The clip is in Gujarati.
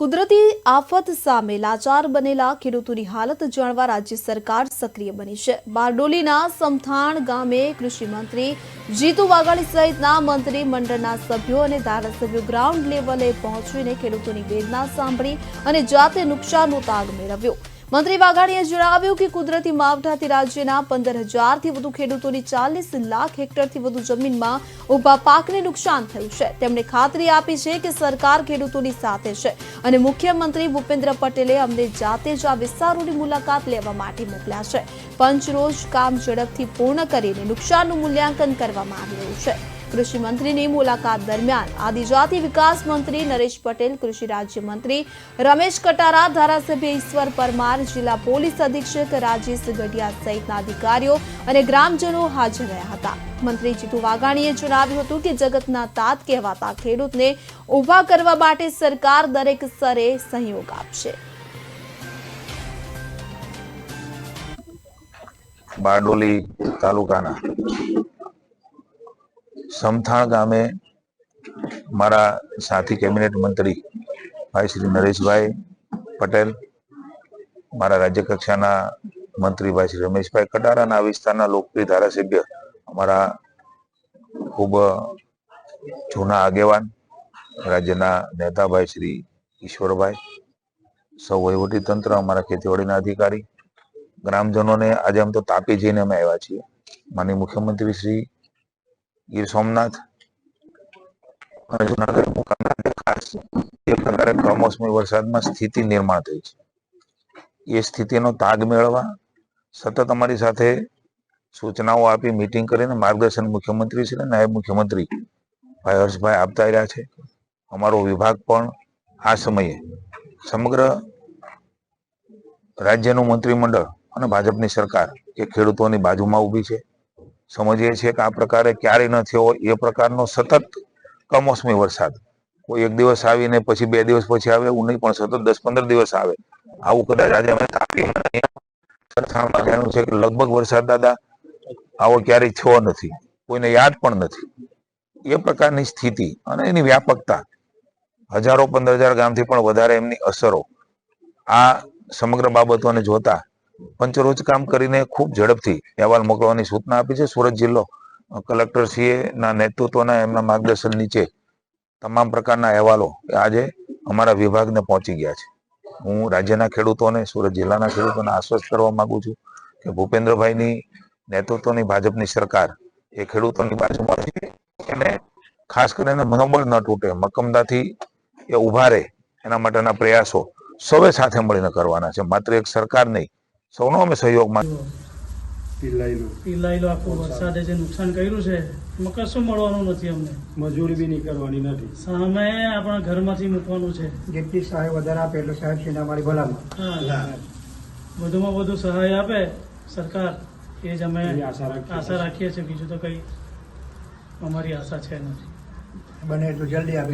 કુદરતી આફત સામે લાચાર બનેલા ખેડૂતોની હાલત જાણવા રાજ્ય સરકાર સક્રિય બની છે. બારડોલીના સમથાણ ગામે કૃષિમંત્રી જીતુ વાઘાણી સહિતના મંત્રી મંડળના સભ્યો અને ધારાસભ્યો ગ્રાઉન્ડ લેવલે પહોંચીને ખેડૂતોની વેદના સાંભળી અને જાતે નુકસાનનો તાગ મેળવ્યો. મંત્રી વાઘાણીએ જણાવ્યું કે કુદરતી માવઠાથી રાજ્યના પંદર હજારથી વધુ ખેડૂતોની ચાલીસ લાખ હેક્ટરથી વધુ જમીનમાં ઊભા પાકને નુકસાન થયું છે. તેમણે ખાતરી આપી છે કે સરકાર ખેડૂતોની સાથે છે અને મુખ્યમંત્રી ભૂપેન્દ્ર પટેલે અમને જાતે જ આ વિસ્તારોની મુલાકાત લેવા માટે મોકલ્યા છે. પંચરોજ કામ ઝડપથી પૂર્ણ કરીને નુકસાનનું મૂલ્યાંકન કરવામાં આવી રહ્યું છે. કૃષિ મંત્રીની મુલાકાત દરમિયાન આદિજાતિ વિકાસ મંત્રી નરેશ પટેલ, કૃષિ રાજ્યમંત્રી રમેશ કટારા, ધારાસભ્ય ઈશ્વર પરમાર, જિલ્લા પોલીસ અધિક્ષક રાજેશ ગઢિયા સહિતના અધિકારીઓ અને ગ્રામજનો હાજર રહ્યા હતા. મંત્રી જીતુ વાઘાણીએ જણાવ્યું હતું કે જગતના તાત કહેવાતા ખેડૂતને ઊભા કરવા માટે સરકાર દરેક સ્તરે સહયોગ આપશે. બારડોલી તાલુકાના સમથાણ ગામે મારા સાથી કેબિનેટ મંત્રી ભાઈ શ્રી નરેશભાઈ પટેલ, મારા રાજ્ય કક્ષાના મંત્રી ભાઈ શ્રી રમેશભાઈ કટારાના વિસ્તારના લોકપ્રિય ધારાસભ્ય અમારા ખૂબ જૂના આગેવાન, રાજ્યના નેતાભાઈ શ્રી ઈશ્વરભાઈ, સૌ વહીવટી તંત્ર અમારા ખેતીવાડીના અધિકારી, ગ્રામજનોને આજે આમ તો તાપી જઈને અમે આવ્યા છીએ. માનનીય મુખ્યમંત્રી શ્રી ગીર સોમનાથ અને જુનાગઢ મુકામના ખાસ એ પ્રકારે કમોસમી વરસાદમાં સ્થિતિ નિર્માણ થઈ છે. એ સ્થિતિનો તાગ મેળવવા સતત અમારી સાથે સૂચનાઓ આપી મીટિંગ કરીને માર્ગદર્શન મુખ્યમંત્રી અને નાયબ મુખ્યમંત્રી ભાઈ હર્ષભાઈ આપતા રહ્યા છે. અમારો વિભાગ પણ આ સમયે સમગ્ર રાજ્યનું મંત્રીમંડળ અને ભાજપની સરકાર એ ખેડૂતોની બાજુમાં ઊભી છે. સમજીએ છીએ કે આ પ્રકારે ક્યારેય ન થયો એ પ્રકારનો સતત કમોસમી વરસાદ. કોઈ એક દિવસ આવીને પછી બે દિવસ પછી આવે, એવું નહીં, પણ સતત દસ પંદર દિવસ આવે. આવું કદાચ આજે અમે અહીંયા જાણ્યું છે કે લગભગ વરસાદ દાદા આવો ક્યારેય થયો નથી. કોઈને યાદ પણ નથી. એ પ્રકારની સ્થિતિ અને એની વ્યાપકતા હજારો પંદર હજાર ગામથી પણ વધારે એમની અસરો આ સમગ્ર બાબતોને જોતા પંચરોજ કામ કરીને ખૂબ ઝડપથી અહેવાલ મોકલવાની સૂચના આપી છે. સુરત જિલ્લો કલેક્ટર સીએ ના નેતૃત્વના એમના માર્ગદર્શન નીચે તમામ પ્રકારના અહેવાલો આજે અમારા વિભાગને પહોંચી ગયા છે. હું રાજ્યના ખેડૂતોને, સુરત જિલ્લાના ખેડૂતોને આશ્વસ્ત કરવા માંગુ છું કે ભૂપેન્દ્રભાઈની નેતૃત્વની ભાજપની સરકાર એ ખેડૂતોની બાજુમાં છે અને ખાસ કરીને મનોબળ ન તૂટે મક્કમતાથી એ ઊભા રહે એના માટેના પ્રયાસો સૌએ સાથે મળીને કરવાના છે. માત્ર એક સરકાર નહીં સૌનો અમે સહયોગ પીલાયેલો આખો વરસાદે જે નુકસાન કર્યું છે એમાં કશું મળવાનું નથી અમને મજૂરી બી નહીં કરવાની નથી સામે આપણા ઘરમાંથી મૂકવાનું છે જેટલી સહાય વધારે આપે એટલે સાહેબ છે અમારી ભલામાં વધુમાં વધુ સહાય આપે સરકાર એ જ અમે આશા રાખીએ આશા રાખીએ છીએ બીજું તો કઈ અમારી આશા છે નથી બને એટલું જલ્દી આપે.